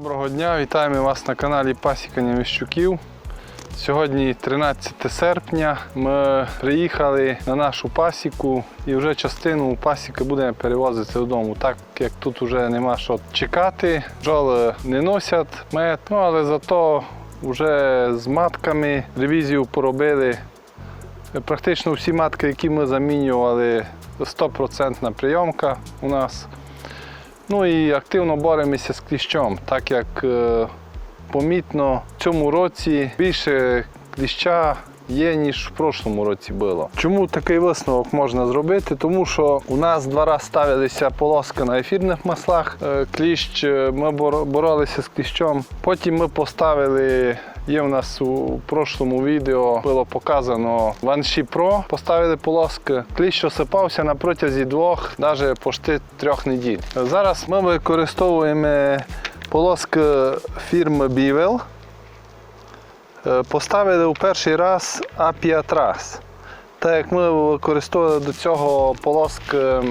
Доброго дня, вітаємо вас на каналі Пасікання Міщуків. Сьогодні 13 серпня. Ми приїхали на нашу пасіку і вже частину пасіки будемо перевозити додому, так як тут вже нема що чекати. Бджоли не носять мед, ну але зато вже з матками ревізію поробили. Практично всі матки, які ми замінювали, 100% прийомка у нас. Ну і активно боремося з кліщом, так як е, помітно в цьому році більше кліща є, ніж в прошлому році було. Чому такий висновок можна зробити? Тому що у нас два рази ставилися полоски на ефірних маслах. Е, Кліщ, е, ми боролися з кліщом. Потім ми поставили. Є в нас у прошлому відео було показано Ванші Pro. Поставили полоски. Кліщ осипався на протязі двох, навіть почти трьох неділь. Зараз ми використовуємо полоски фірми Bevel. Е, Поставили у перший раз Апіатрас. Так як ми використовували до цього полоски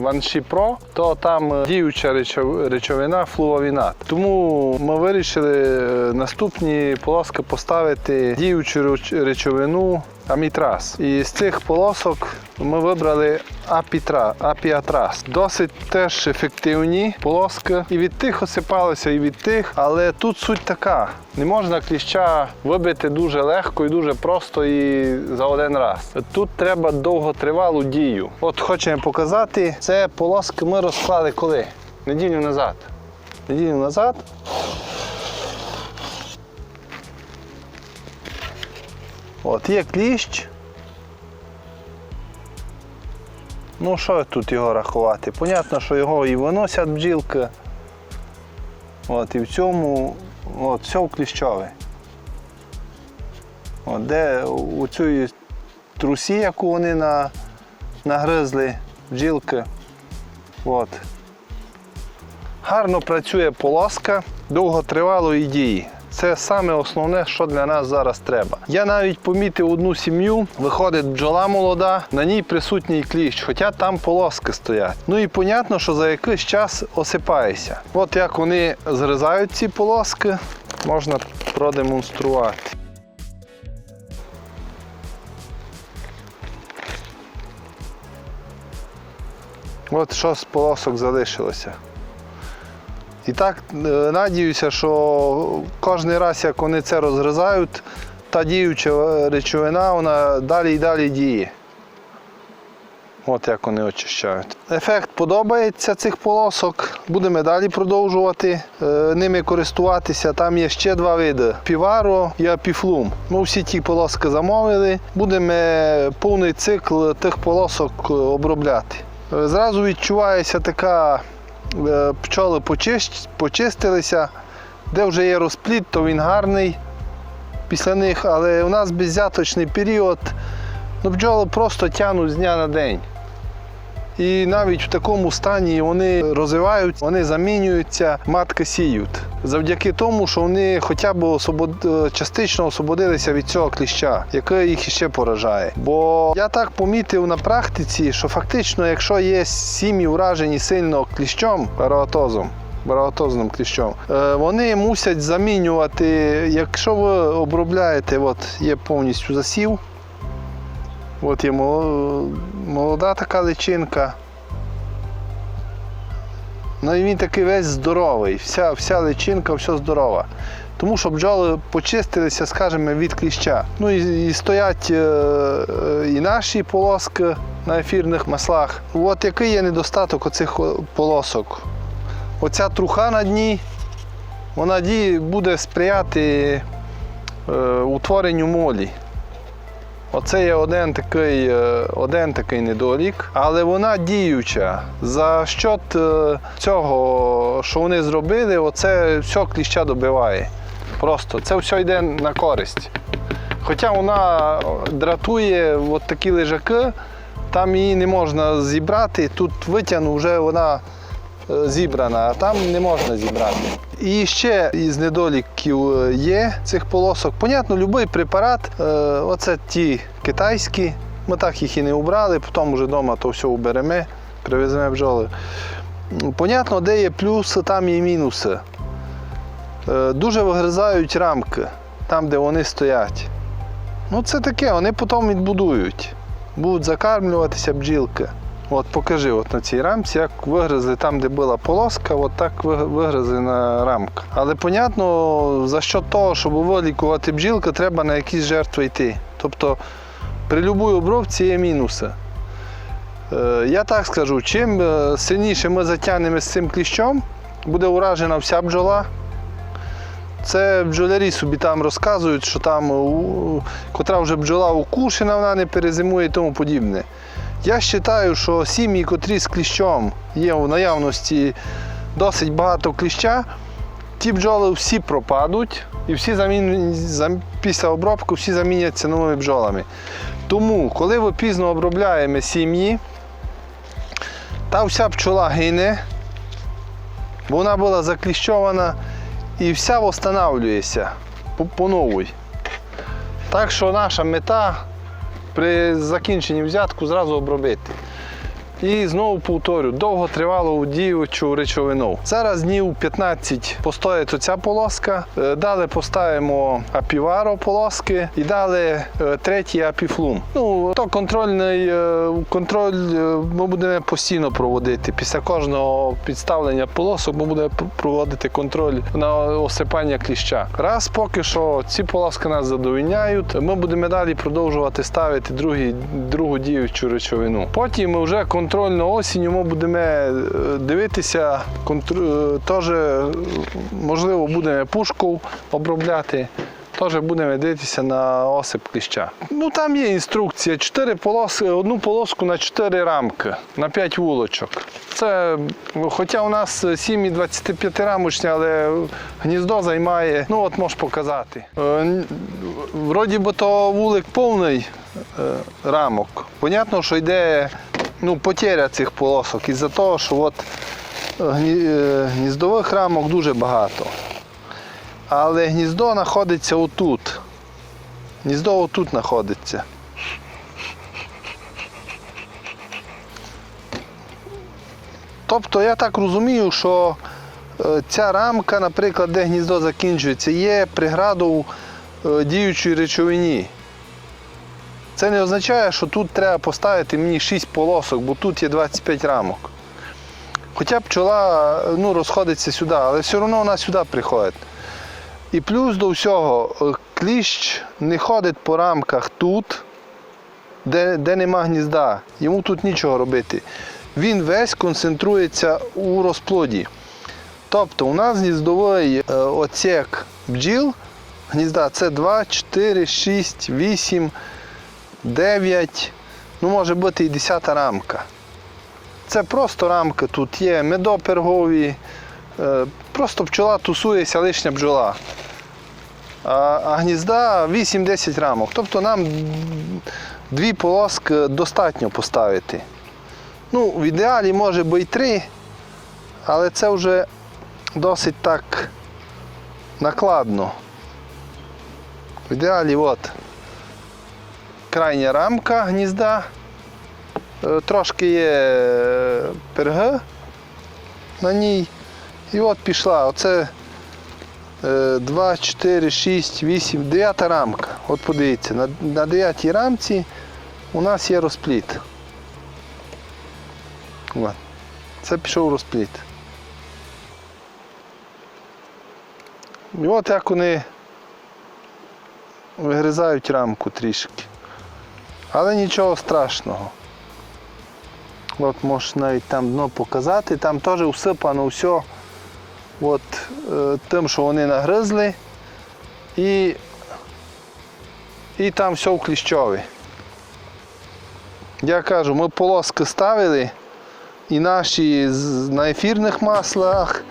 Ванші Pro, то там діюча речов- речовина флуовінат. Тому ми вирішили е, наступні полоски поставити діючу речовину Амітрас. І з цих полосок ми вибрали Апітра, Апіатрас. Досить теж ефективні полоски. І від тих осипалися, і від тих. Але тут суть така: не можна кліща вибити дуже легко і дуже просто і за один раз. Тут треба довготривалу дію. От хочемо показати, це полоски ми розклали коли? Неділю назад. Неділю назад. От є кліщ. Ну, що тут його рахувати? Понятно, що його і виносять бджілки. От, і в цьому от, все кліщове. От, де у цій трусі, яку вони на, нагризли бджілки. От. Гарно працює полоска довготривалої дії. Це саме основне, що для нас зараз треба. Я навіть помітив одну сім'ю, виходить бджола молода, на ній присутній кліщ, хоча там полоски стоять. Ну і понятно, що за якийсь час осипається. От як вони зрізають ці полоски, можна продемонструвати. От що з полосок залишилося. І так е, надіюся, що кожен раз, як вони це розрізають, та діюча речовина вона далі і далі діє. От як вони очищають. Ефект подобається цих полосок. Будемо далі продовжувати е, ними користуватися. Там є ще два види: піваро і апіфлум. Ми всі ті полоски замовили. Будемо повний цикл тих полосок е, обробляти. Зразу відчувається така пчоли почистилися. Де вже є розплід, то він гарний після них, але у нас беззяточний період. Ну, бджоли просто тягнуть з дня на день. І навіть в такому стані вони розвивають, вони замінюються, матки сіють. Завдяки тому, що вони хоча б освобод... е, частично освободилися від цього кліща, який їх іще поражає. Бо я так помітив на практиці, що фактично, якщо є сім'ї вражені сильно кліщом, параотозом, бараотозним кліщом, е, вони мусять замінювати, якщо ви обробляєте, от є повністю засів. От є молода така личинка. Ну і він такий весь здоровий, вся, вся личинка, все здорова. Тому що бджоли почистилися, скажімо, від кліща. Ну і, і стоять е, е, і наші полоски на ефірних маслах. От який є недостаток оцих полосок. Оця труха на дні, вона буде сприяти е, утворенню молі. Оце є один такий, е, один такий недолік, але вона діюча. За счет е, цього, що вони зробили, оце все кліща добиває. Просто це все йде на користь. Хоча вона дратує от такі лежаки, там її не можна зібрати. Тут витягну, вже вона зібрана, а там не можна зібрати. І ще із недоліків е, є цих полосок. Понятно, будь-який препарат, е, оце ті китайські, ми так їх і не убрали, потім вже вдома то все уберемо, привеземо бджоли. Понятно, де є плюси, там є мінуси. Е, Дуже вигризають рамки там, де вони стоять. Ну це таке, вони потім відбудують. Будуть закармлюватися бджілки. От покажи от на цій рамці, як вигризли там, де була полоска, от так ви- вигризлена рамка. Але понятно, за що того, щоб вилікувати бджілки, треба на якісь жертви йти. Тобто при будь-якій обробці є мінуси. Е, Я так скажу, чим е, сильніше ми затягнемо з цим кліщом, буде уражена вся бджола. Це бджолярі собі там розказують, що там котра вже бджола укушена, вона не перезимує і тому подібне. Я вважаю, що сім'ї, котрі з кліщом є в наявності досить багато кліща, ті бджоли всі пропадуть і всі замін... зам- після обробки всі заміняться новими бджолами. Тому, коли ви пізно обробляємо сім'ї, та вся пчола гине, бо вона була закліщована і вся встановлюється по новій. Так що наша мета при закінченні взятку зразу обробити. І знову повторю, довго тривало діючу речовину. Зараз днів 15 постоїть оця полоска, е, далі поставимо апіваро полоски і далі е, третій апіфлум. Ну, то контрольний е, контроль ми будемо постійно проводити. Після кожного підставлення полосок ми будемо проводити контроль на осипання кліща. Раз поки що ці полоски нас задовільняють, ми будемо далі продовжувати ставити другі, другу діючу речовину. Потім ми вже контрольно осінню ми будемо е, дивитися, е, теж е, можливо будемо пушку обробляти. Теж будемо дивитися на осип кліща. Ну там є інструкція: 4 полоски, одну полоску на 4 рамки, на 5 вулочок. Це, хоча у нас сім'ї 25 рамочні, але гніздо займає, ну от можеш показати. Вроді би то вулик повний рамок. Понятно, що йде ну, потеря цих полосок із-за того, що от е, гні- гніздових рамок дуже багато. Але гніздо знаходиться отут. Гніздо отут знаходиться. Тобто я так розумію, що е, ця рамка, наприклад, де гніздо закінчується, є преградою е, діючої речовині. Це не означає, що тут треба поставити мені 6 полосок, бо тут є 25 рамок. Хоча пчола ну, розходиться сюди, але все одно вона сюди приходить. І плюс до всього, е, кліщ не ходить по рамках тут, де, де нема гнізда. Йому тут нічого робити. Він весь концентрується у розплоді. Тобто у нас гніздовий е, бджіл, гнізда це 2, 4, 6, 8, 9, ну може бути і 10 рамка. Це просто рамки, тут є медопергові, е, просто пчола тусується лишня бджола. А, гнізда 8-10 рамок. Тобто нам дві полоски достатньо поставити. Ну, в ідеалі може би і три, але це вже досить так накладно. В ідеалі от крайня рамка гнізда. Е, Трошки є е, перги на ній. І от пішла. Оце 2, 4, 6, 8, 9 рамка. От подивіться, на, на 9 рамці у нас є розпліт. Це пішов розпліт. І от як вони вигризають рамку трішки. Але нічого страшного. От можеш навіть там дно показати, там теж усипано все от, е, тим, що вони нагризли. І, і там все в кліщові. Я кажу, ми полоски ставили і наші на ефірних маслах,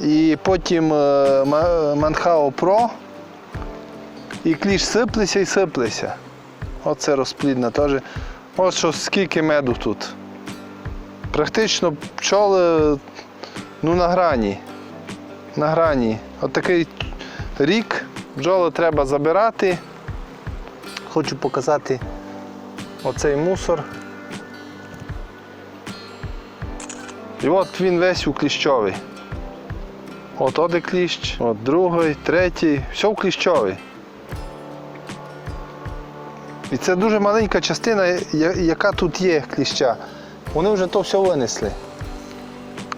і потім е, Ма- Манхао Про. І кліщ сиплеся і сиплеся. Оце розплідна теж. Ось що скільки меду тут. Практично пчоли ну, на грані. На грані. От такий рік бджоли треба забирати. Хочу показати оцей мусор. І от він весь у кліщовий. От один кліщ, от другий, третій, все в кліщовий. І це дуже маленька частина, яка тут є кліща. Вони вже то все винесли.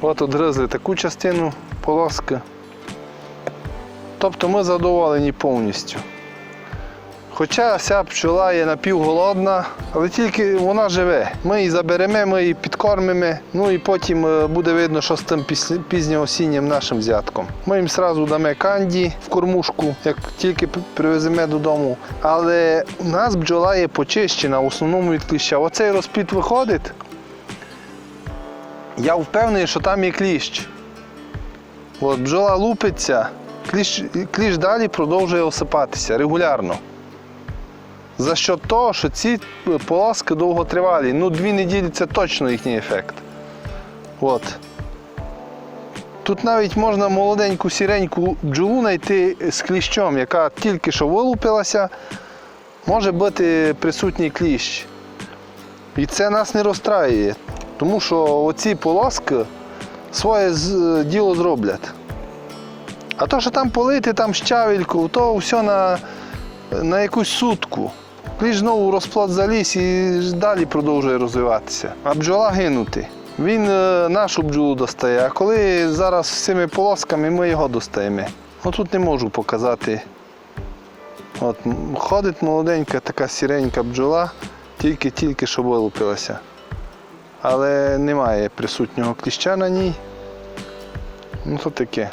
От одгризли таку частину полоски. Тобто ми задоволені повністю. Хоча ця пчола є напівголодна, але тільки вона живе. Ми її заберемо, ми її підкормимо, ну і потім е, буде видно, що з тим пізньоосіннім нашим взятком. Ми їм одразу дамо канді в кормушку, як тільки привеземо додому. Але у нас бджола є почищена, в основному від кліща. Оцей розпліт виходить. Я впевнений, що там є кліщ. От бджола лупиться, кліщ, кліщ далі продовжує осипатися регулярно. За що того, що ці полоски довготривалі. Ну, дві неділі це точно їхній ефект. От. Тут навіть можна молоденьку сіреньку бджолу знайти з кліщом, яка тільки що вилупилася, може бути присутній кліщ. І це нас не розстраює, тому що оці полоски своє діло зроблять. А то, що там полити, там щавельку, то все на, на якусь сутку. Кліщ знову розплод заліз і далі продовжує розвиватися. А бджола гинути. Він е, нашу бджолу достає, а коли зараз з цими полосками ми його достаємо. Ну тут не можу показати. От, ходить молоденька така сіренька бджола, тільки-тільки що вилупилася. Але немає присутнього кліща на ній. Ну то таке.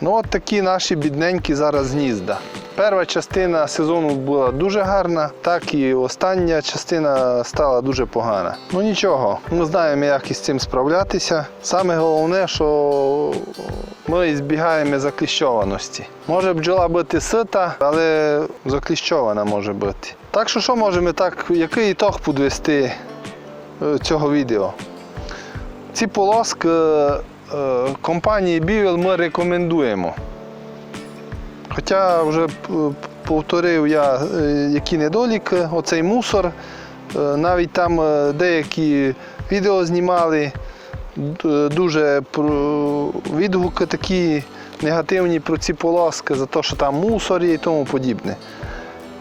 Ну от такі наші бідненькі зараз гнізда. Перша частина сезону була дуже гарна, так і остання частина стала дуже погана. Ну нічого, ми знаємо, як із цим справлятися. Саме головне, що ми збігаємо закліщованості. Може бджола бути сита, але закліщована може бути. Так що що можемо так, який ітог підвести е, цього відео? Ці полоски е, компанії Бівел ми рекомендуємо. Хоча вже повторив я, який недолік, оцей мусор. Е, Навіть там е, деякі відео знімали, дуже відгуки такі негативні про ці полоски, за те, що там мусор є і тому подібне.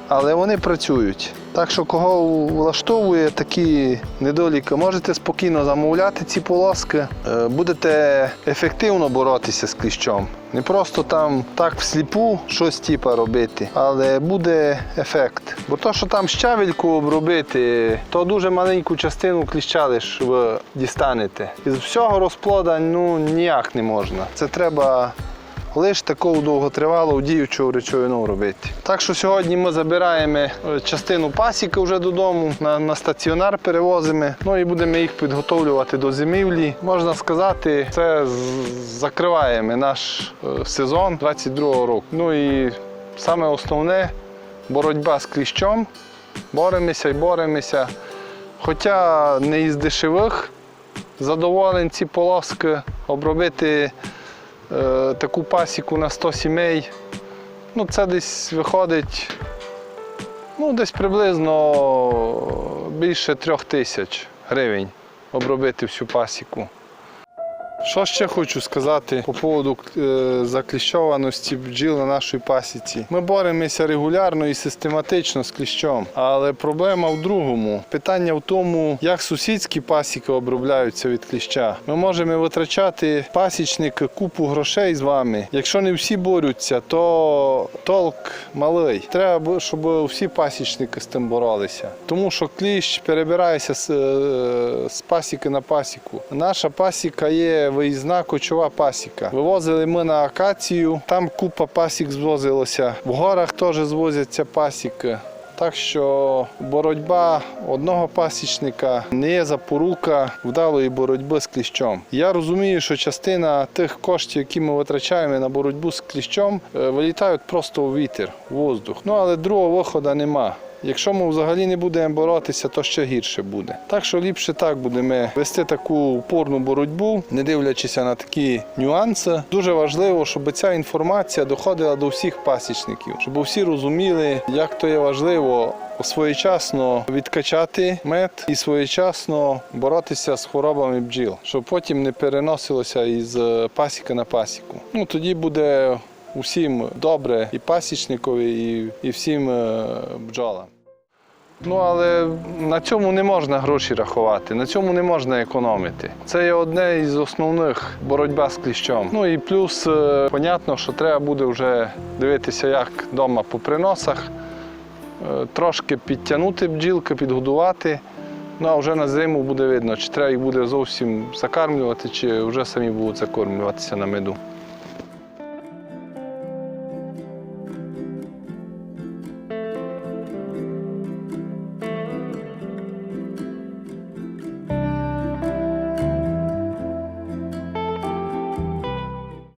Але вони працюють. Так що кого влаштовує такі недоліки, можете спокійно замовляти ці полоски, Е, будете ефективно боротися з кліщом. Не просто там так всліпу щось типа робити, але буде ефект. Бо то, що там щавельку обробити, то дуже маленьку частину кліща лиш дістанете. Із всього розплода ну ніяк не можна. Це треба лише таку довготривалу діючу речовину робити. Так що сьогодні ми забираємо е, частину пасіки вже додому, на, на стаціонар перевозимо, ну і будемо їх підготовлювати до зимівлі. Можна сказати, це закриваємо наш е, сезон 22-го року. Ну і саме основне боротьба з кліщом. Боремося і боремося. Хоча не із дешевих задоволень ці полоски обробити таку пасіку на 100 сімей. Ну, це десь виходить ну, десь приблизно більше трьох тисяч гривень обробити всю пасіку. Що ще хочу сказати по поводу е, закліщованості бджіл на нашій пасіці. Ми боремося регулярно і систематично з кліщом, але проблема в другому. Питання в тому, як сусідські пасіки обробляються від кліща. Ми можемо витрачати пасічник купу грошей з вами. Якщо не всі борються, то толк малий. Треба, щоб всі пасічники з тим боролися. Тому що кліщ перебирається з, е, з пасіки на пасіку. Наша пасіка є виїзна кочова пасіка. Вивозили ми на акацію, там купа пасік звозилося. В горах теж звозяться пасіки. Так що боротьба одного пасічника не є запорука вдалої боротьби з кліщом. Я розумію, що частина тих коштів, які ми витрачаємо на боротьбу з кліщом, е, вилітають просто у вітер, у воздух. Ну але другого виходу нема. Якщо ми взагалі не будемо боротися, то ще гірше буде. Так що ліпше так будемо вести таку упорну боротьбу, не дивлячись на такі нюанси. Дуже важливо, щоб ця інформація доходила до всіх пасічників, щоб всі розуміли, як то є важливо своєчасно відкачати мед і своєчасно боротися з хворобами бджіл, щоб потім не переносилося із пасіки на пасіку. Ну тоді буде усім добре і пасічникові, і, і всім е, бджолам. Ну, але на цьому не можна гроші рахувати, на цьому не можна економити. Це є одне із основних боротьба з кліщом. Ну і плюс, е, понятно, що треба буде вже дивитися, як вдома по приносах, е, трошки підтягнути бджілки, підгодувати. Ну а вже на зиму буде видно, чи треба їх буде зовсім закармлювати, чи вже самі будуть закормлюватися на меду.